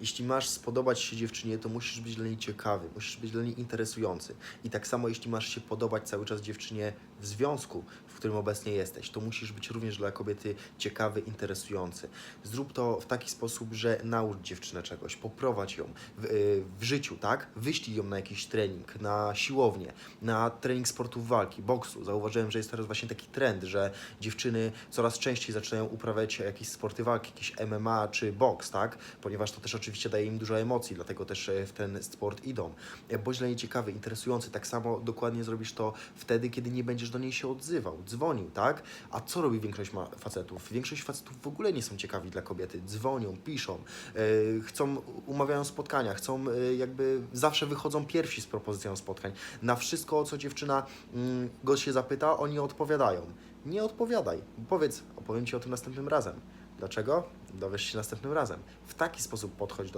Jeśli masz spodobać się dziewczynie, to musisz być dla niej ciekawy, musisz być dla niej interesujący. I tak samo, jeśli masz się podobać cały czas dziewczynie w związku, w którym obecnie jesteś, to musisz być również dla kobiety ciekawy, interesujący. Zrób to w taki sposób, że naucz dziewczynę czegoś, poprowadź ją w, y, w życiu, tak? Wyślij ją na jakiś trening, na siłownię, na trening sportów walki, boksu. Zauważyłem, że jest teraz właśnie taki trend, że dziewczyny coraz częściej zaczynają uprawiać jakieś sporty walki, jakieś MMA czy boks, tak? Ponieważ to też oczywiście daje im dużo emocji, dlatego też e, w ten sport idą. E, Bądź dla niej ciekawy, interesujący. Tak samo dokładnie zrobisz to wtedy, kiedy nie będziesz do niej się odzywał, dzwonił, tak? A co robi większość facetów? Większość facetów w ogóle nie są ciekawi dla kobiety. Dzwonią, piszą, e, chcą, umawiają spotkania, chcą e, jakby zawsze wychodzą pierwsi z propozycją spotkań. Na wszystko, o co dziewczyna mm, go się zapyta, oni odpowiadają. Nie odpowiadaj. Powiedz, opowiem Ci o tym następnym razem. Dlaczego? Dowiesz się następnym razem. W taki sposób podchodź do